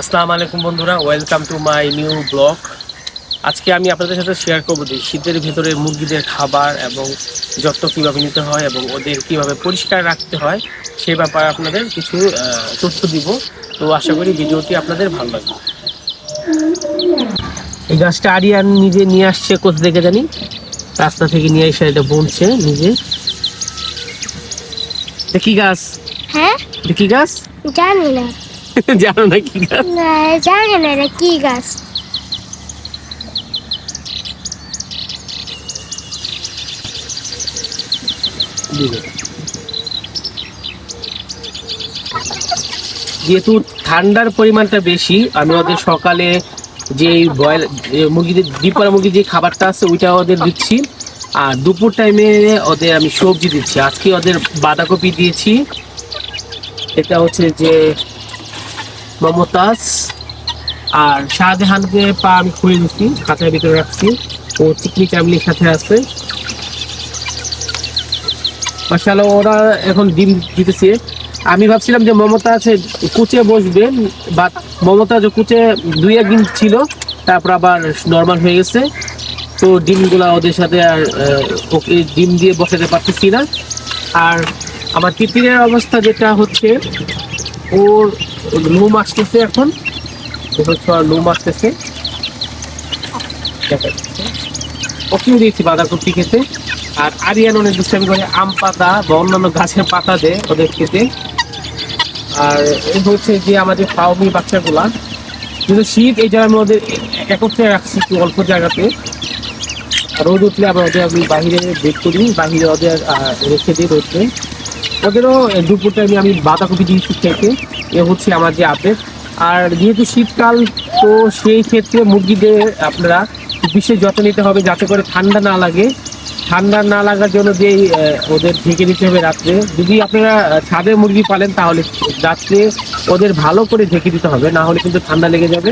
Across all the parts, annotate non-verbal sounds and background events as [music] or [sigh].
আসসালামু আলাইকুম বন্ধুরা welcome to my new blog আজকে আমি আপনাদের সাথে শেয়ার করব যে শীতের ভেতরে মুরগিদের খাবার এবং যত্ন কীভাবে নিতে হয় এবং ওদের কীভাবে পরিষ্কার রাখতে হয় সে ব্যাপারে আপনাদের কিছু তথ্য দিব। তো আশা করি ভিডিওটি আপনাদের ভালো লাগবে। এই গাছটা আরিয়ান নিজে নিয়ে আসছে কোথা থেকে জানি? রাস্তা থেকে নিয়ে এসে এটা বুনছে নিজে। কি গাছ। হ্যাঁ? কি গাছ? জানি না। [laughs] জানো না কি গাছ? না জানি না এটা কি গাছ। যেহেতু ঠান্ডার পরিমাণটা বেশি আমি ওদের সকালে যে বয়েল মুরগিদের ডিপার মুরগির যে খাবারটা আছে ওইটা ওদের দিচ্ছি। আর দুপুর টাইমে ওদের আমি সবজি দিচ্ছি। আজকে ওদের বাঁধাকপি দিয়েছি। এটা হচ্ছে যে মমতাজ আর শাহজাহানকে পা আমি খুলে দিচ্ছি, খাঁচার ভিতরে রাখছি। ও চিকনি চামলির সাথে আছে। মাসাল্লাহ ওরা এখন ডিম দিতেছে। আমি ভাবছিলাম যে মমতা আছে কুচে বসবে বাট মমতা যে কুচে দুই একদিন ছিল, তারপর আবার নর্মাল হয়ে গেছে। তো ডিমগুলা ওদের সাথে আর ওকে ডিম দিয়ে বসাতে পারতেছি না। আর আমার তিতিরের অবস্থা যেটা হচ্ছে, ওর লোম আসতেছে এখন। ওর লোম আসতেছে। ওকেও দিয়েছি বাঁধাকপি খেতে। আর আরিয়ান অনেক দুষ্টামি করে আম পাতা বা অন্যান্য গাছের পাতা দেয় ওদের খেতে। আর এই হচ্ছে যে আমাদের ফাউমি বাচ্চাগুলা। কিন্তু শীত এই জন্য আমি ওদের একত্রে রাখছি একটু অল্প জায়গাতে। আর রোদ উঠলে আবার ওদের আমি বাহিরে বের করি, বাহিরে ওদের রেখে দিই রোদে। ওদেরও দুপুর টাইমে আমি বাঁধাকপি দিয়েছি খেতে এ হচ্ছে আমার যে আপডেট আর যেহেতু শীতকাল, তো সেই ক্ষেত্রে মুরগিদের আপনারা বিশেষ যত্ন নিতে হবে যাতে করে ঠান্ডা না লাগে। ঠান্ডা না লাগার জন্য যে ওদের ঢেকে দিতে হবে রাত্রে। যদি আপনারা ছাদে মুরগি পালেন তাহলে রাত্রে ওদের ভালো করে ঢেকে দিতে হবে, না হলে কিন্তু ঠান্ডা লেগে যাবে।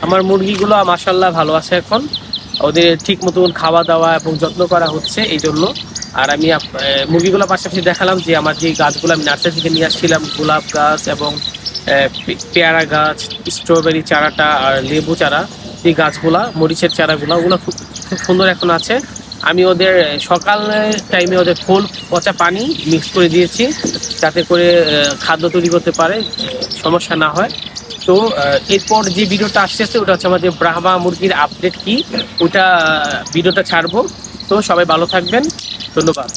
আমার মুরগিগুলো মাসাল্লাহ ভালো আছে এখন। ওদের ঠিক মতন খাওয়া দাওয়া এবং যত্ন করা হচ্ছে এই জন্য। আর আমি আপ- এ, মুরগিগুলো পাশাপাশি দেখালাম যে আমার যে গাছগুলো আমি নার্সারি থেকে নিয়ে আসছিলাম গোলাপ গাছ এবং পেয়ারা গাছ স্ট্রবেরি চারাটা আর লেবু চারা যে গাছগুলা মরিচের চারাগুলো ওগুলো খুব খুব সুন্দর এখন আছে। আমি ওদের সকাল টাইমে ওদের খোল পচা পানি মিক্স করে দিয়েছি। যাতে করে খাদ্য তৈরি করতে পারে সমস্যা না হয়। তো এরপর যে ভিডিওটা আসতেছে, ওটা হচ্ছে আমাদের ব্রাহ্মা মুরগির আপডেট কি? ওটা ভিডিওটা ছাড়বো। তো সবাই ভালো থাকবেন। ধন্যবাদ।